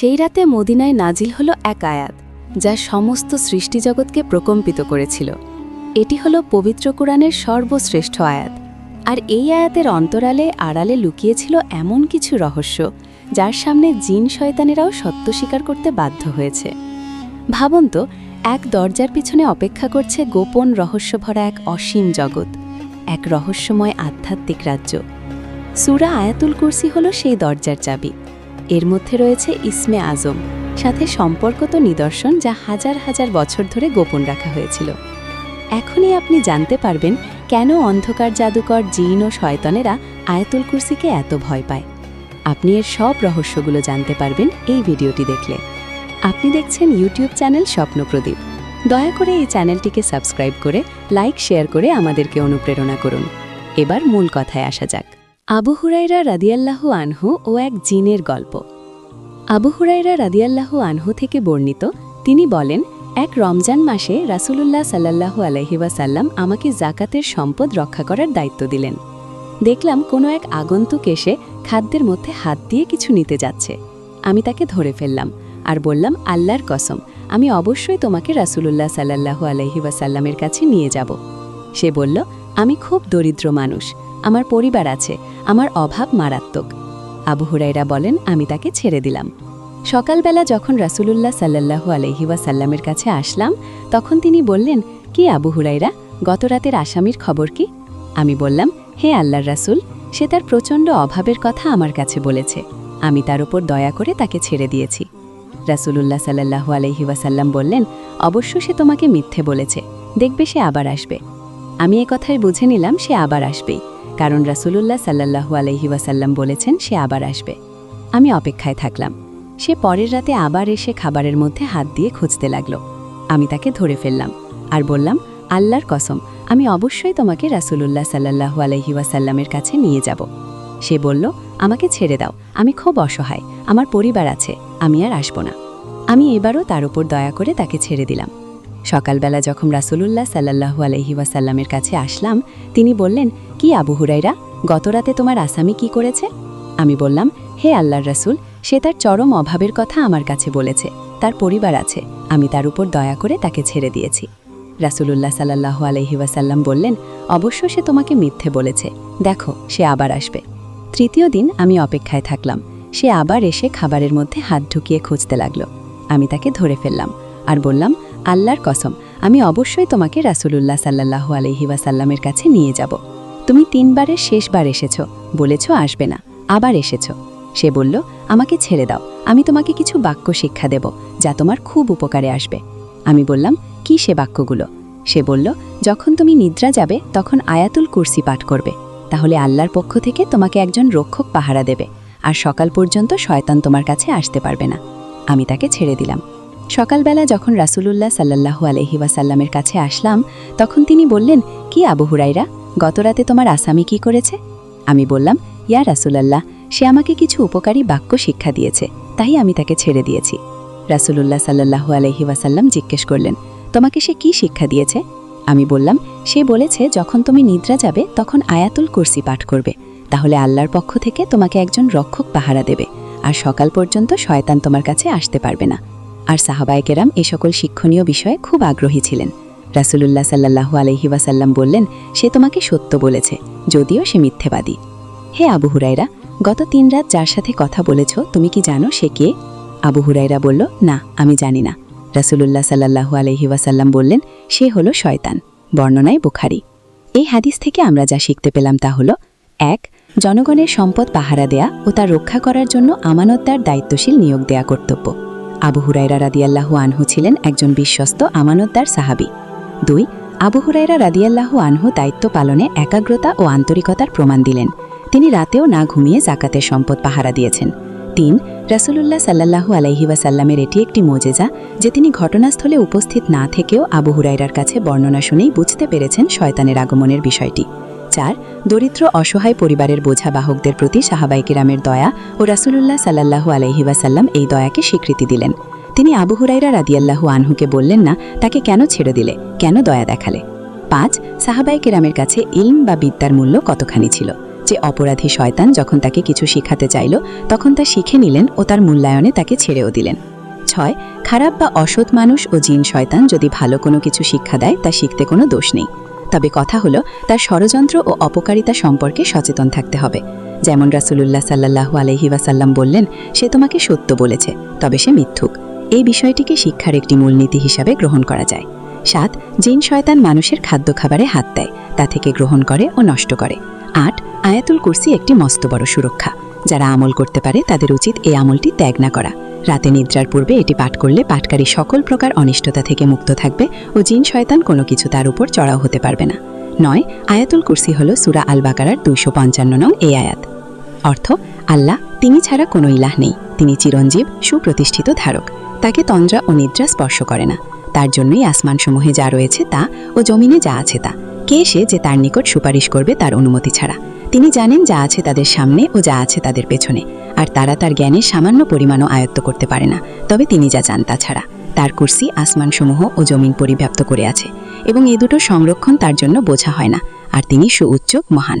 সেই রাতে মদিনায় নাজিল হলো এক আয়াত, যা সমস্ত সৃষ্টিজগৎকে প্রকম্পিত করেছিল। এটি হল পবিত্র কোরআনের সর্বশ্রেষ্ঠ আয়াত। আর এই আয়াতের অন্তরালে, আড়ালে লুকিয়েছিল এমন কিছু রহস্য, যার সামনে জিন শয়তানেরাও সত্য স্বীকার করতে বাধ্য হয়েছে। ভাবুন তো, এক দরজার পিছনে অপেক্ষা করছে গোপন রহস্যভরা এক অসীম জগৎ, এক রহস্যময় আধ্যাত্মিক রাজ্য। সুরা আয়াতুল কুরসি হল সেই দরজার চাবি। এর মধ্যে রয়েছে ইসমে আজম, সাথে সম্পর্কত নিদর্শন যা হাজার হাজার বছর ধরে গোপন রাখা হয়েছিল। এখনই আপনি জানতে পারবেন কেন অন্ধকার জাদুকর জিন ও শয়তনেরা আয়াতুল কুরসিকে এত ভয় পায়। আপনি এর সব রহস্যগুলো জানতে পারবেন এই ভিডিওটি দেখলে। আপনি দেখছেন ইউটিউব চ্যানেল স্বপ্নপ্রদীপ দয়া করে এই চ্যানেলটিকে সাবস্ক্রাইব করে, লাইক, শেয়ার করে আমাদেরকে অনুপ্রেরণা করুন। এবার মূল কথায় আসা যাক। আবু হুরাইরা রাদিয়াল্লাহু আনহু ও এক জিনের গল্প। আবু হুরাইরা রাদিয়াল্লাহু আনহু থেকে বর্ণিত, তিনি বলেন, এক রমজান মাসে রাসূলুল্লাহ সাল্লাল্লাহু আলাইহি ওয়াসাল্লাম আমাকে জাকাতের সম্পদ রক্ষা করার দায়িত্ব দিলেন। দেখলাম কোনো এক আগন্তুক এসে খাদ্যের মধ্যে হাত দিয়ে কিছু নিতে যাচ্ছে। আমি তাকে ধরে ফেললাম আর বললাম, আল্লাহর কসম, আমি অবশ্যই তোমাকে রাসূলুল্লাহ সাল্লাল্লাহু আলাইহি ওয়াসাল্লামের কাছে নিয়ে যাব। সে বলল, আমি খুব দরিদ্র মানুষ। আমার পরিবার আছে, আমার অভাব মারাত্মক। আবু হুরাইরা বলেন, আমি তাকে ছেড়ে দিলাম। সকালবেলা যখন রাসূলুল্লাহ সাল্লাল্লাহু আলাইহি ওয়াসাল্লামের কাছে আসলাম, তখন তিনি বললেন, কি আবু হুরাইরা গত রাতের আসামির খবর কি? আমি বললাম, হে আল্লাহর রাসূল, সে তার প্রচণ্ড অভাবের কথা আমার কাছে বলেছে। আমি তার উপর দয়া করে তাকে ছেড়ে দিয়েছি। রাসূলুল্লাহ সাল্লাল্লাহু আলাইহি ওয়াসাল্লাম বললেন, অবশ্য সে তোমাকে মিথ্যে বলেছে। দেখবে সে আবার আসবে। আমি এ কথায় বুঝে নিলাম, সে আবার আসবেই। কারণ রাসূলুল্লাহ সাল্লাল্লাহু আলাইহি ওয়াসাল্লাম বলেছেন, সে আবার আসবে। আমি অপেক্ষায় থাকলাম। সে পরের রাতে আবার এসে খাবারের মধ্যে হাত দিয়ে খুঁজতে লাগল। আমি তাকে ধরে ফেললাম আর বললাম, আল্লাহর কসম, আমি অবশ্যই তোমাকে রাসূলুল্লাহ সাল্লাল্লাহু আলাইহি ওয়াসাল্লামের কাছে নিয়ে যাব। সে বলল, আমাকে ছেড়ে দাও, আমি খুব অসহায়, আমার পরিবার আছে, আমি আর আসব না। আমি এবারও তার উপর দয়া করে তাকে ছেড়ে দিলাম। সকালবেলা যখন রাসূলুল্লাহ সাল্লাল্লাহু আলাইহি ওয়াসাল্লামের কাছে আসলাম, তিনি বললেন, কি আবু হুরাইরা গতরাতে তোমার আসামি কি করেছে? আমি বললাম, হে আল্লাহর রাসূল, সে তার চরম অভাবের কথা আমার কাছে বলেছে, তার পরিবার আছে, আমি তার উপর দয়া করে তাকে ছেড়ে দিয়েছি। রাসূলুল্লাহ সাল্লাল্লাহু আলাইহি ওয়াসাল্লাম বললেন, অবশ্য সে তোমাকে মিথ্যে বলেছে, দেখো, সে আবার আসবে। তৃতীয় দিন আমি অপেক্ষায় থাকলাম, সে আবার এসে খাবারের মধ্যে হাত ঢুকিয়ে খুঁজতে লাগল। আমি তাকে ধরে ফেললাম আর বললাম আল্লাহর কসম, আমি অবশ্যই তোমাকে রাসূলুল্লাহ সাল্লাল্লাহু আলাইহি ওয়াসাল্লামের কাছে নিয়ে যাব। তুমি তিনবারের শেষবার এসেছ, বলেছ আসবে না, আবার এসেছ। সে বলল, আমাকে ছেড়ে দাও, আমি তোমাকে কিছু বাক্য শিক্ষা দেব, যা তোমার খুব উপকারে আসবে। আমি বললাম, কি সে বাক্যগুলো? সে বলল, যখন তুমি নিদ্রা যাবে, তখন আয়াতুল কুরসি পাঠ করবে। তাহলে আল্লাহর পক্ষ থেকে তোমাকে একজন রক্ষক পাহারা দেবে, আর সকাল পর্যন্ত শয়তান তোমার কাছে আসতে পারবে না। আমি তাকে ছেড়ে দিলাম। সকালবেলা যখন রাসুলুল্লাহ সাল্লাল্লাহু আলহি ওয়াসাল্লামের কাছে আসলাম, তখন তিনি বললেন, কি আবু হুরাইরা গতরাতে তোমার আসামি কি করেছে? আমি বললাম, ইয়া রাসূলাল্লাহ, সে আমাকে কিছু উপকারী বাক্য শিক্ষা দিয়েছে, তাই আমি তাকে ছেড়ে দিয়েছি। রাসূলুল্লাহ সাল্লাল্লাহু আলহি ওয়াসাল্লাম জিজ্ঞেস করলেন, তোমাকে সে কি শিক্ষা দিয়েছে? আমি বললাম, সে বলেছে, যখন তুমি নিদ্রা যাবে, তখন আয়াতুল কুরসি পাঠ করবে, তাহলে আল্লাহর পক্ষ থেকে তোমাকে একজন রক্ষক পাহারা দেবে, আর সকাল পর্যন্ত শয়তান তোমার কাছে আসতে পারবে না। আর সাহাবায়কেরাম এ সকল শিক্ষণীয় বিষয়ে খুব আগ্রহী ছিলেন। রাসূলুল্লাহ সাল্লাহু আলহি ওয়াসাল্লাম বললেন, সে তোমাকে সত্য বলেছে, যদিও সে মিথ্যেবাদী। হে আবু হুরাইরা গত তিন রাত যার সাথে কথা বলেছ, তুমি কি জানো সে কে? আবু হুরাইরা বলল, না, আমি জানি না। রাসূলুল্লাহ সাল্লাহু আলহি ওয়াসাল্লাম বললেন, সে হলো শয়তান, বর্ণনায় বুখারি। এই হাদিস থেকে আমরা যা শিখতে পেলাম তা হল, এক, জনগণের সম্পদ পাহারা দেয়া ও তা রক্ষা করার জন্য আমানতদার দায়িত্বশীল নিয়োগ দেয়া কর্তব্য। আবু হুরাইরা রাদিয়াল্লাহু আনহু ছিলেন একজন বিশ্বস্ত, আমানতদার সাহাবি। দুই, আবু হুরাইরা রাদিয়াল্লাহু আনহু দায়িত্ব পালনে একাগ্রতা ও আন্তরিকতার প্রমাণ দিলেন। তিনি রাতেও না ঘুমিয়ে জাকাতের সম্পদ পাহারা দিয়েছেন। তিন, রাসূলুল্লাহ সাল্লাল্লাহু আলাইহি ওয়াসাল্লামের এটি একটি মোজেজা যে তিনি ঘটনাস্থলে উপস্থিত না থেকেও আবু হুরাইরার কাছে বর্ণনা শুনেই বুঝতে পেরেছেন শয়তানের আগমনের বিষয়টি। চার, দরিদ্র অসহায় পরিবারের বোঝা বাহকদের প্রতি সাহাবাইকিরামের দয়া ও রাসূলুল্লাহ সাল্লাল্লাহু আলাইহি ওয়াসাল্লাম এই দয়াকে স্বীকৃতি দিলেন। তিনি আবু হুরাইরা রাদিয়াল্লাহু আনহুকে বললেন, না, তাকে কেন ছেড়ে দিলে? কেন দয়া দেখালে? পাঁচ সাহাবাই কেরামের কাছে ইলম বা বিদ্যার মূল্য কতখানি ছিল? যে অপরাধী শয়তান যখন তাকে কিছু শিখাতে চাইল, তখন তা শিখে নিলেন ও তার মূল্যায়নে তাকে ছেড়েও দিলেন। ছয়, খারাপ বা অসৎ মানুষ ও জিন শয়তান যদি ভালো কোনো কিছু শিক্ষা দেয়, তা শিখতে কোনো দোষ নেই। তবে কথা হলো, তার ষড়যন্ত্র ও অপকারিতা সম্পর্কে সচেতন থাকতে হবে। যেমন রাসুলুল্লাহ সাল্লাহু আলহি ওয়াসাল্লাম বললেন, সে তোমাকে সত্য বলেছে, তবে সে মিথ্যুক। এই বিষয়টিকে শিক্ষার একটি মূলনীতি হিসাবে গ্রহণ করা যায়। সাত, জিন শয়তান মানুষের খাদ্য খাবারে হাত দেয়, তা থেকে গ্রহণ করে ও নষ্ট করে। আট, আয়াতুল কুরসি একটি মস্ত বড় সুরক্ষা। যারা আমল করতে পারে, তাদের উচিত এই আমলটি ত্যাগ না করা। রাতে নিদ্রার পূর্বে এটি পাঠ করলে পাঠকারী সকল প্রকার অনিষ্টতা থেকে মুক্ত থাকবে ও জিন শয়তান কোনো কিছু তার উপর চড়াও হতে পারবে না। নয়, আয়াতুল কুরসি হল সুরা আল বাকারার দুইশো পঞ্চান্ন নং এই আয়াত। অর্থ, আল্লাহ তিনি ছাড়া কোনো ইলাহ নেই, তিনি চিরঞ্জীব, সুপ্রতিষ্ঠিত ধারক। তাকে তন্দ্রা ও নিদ্রা স্পর্শ করে না। তার জন্যই আসমানসমূহে যা রয়েছে তা ও জমিনে যা আছে তা। কে সে যে তার নিকট সুপারিশ করবে তার অনুমতি ছাড়া? তিনি জানেন যা আছে তাদের সামনে ও যা আছে তাদের পেছনে, আর তারা তার জ্ঞানের সামান্য পরিমাণও আয়ত্ত করতে পারে না। তবে তিনি যা চান তাছাড়া তার কুর্সি, আসমানসমূহ ও জমিন পরিব্যাপ্ত করে আছে, এবং এ দুটো সংরক্ষণ তার জন্য বোঝা হয় না, আর তিনি সুউচ্চ, মহান।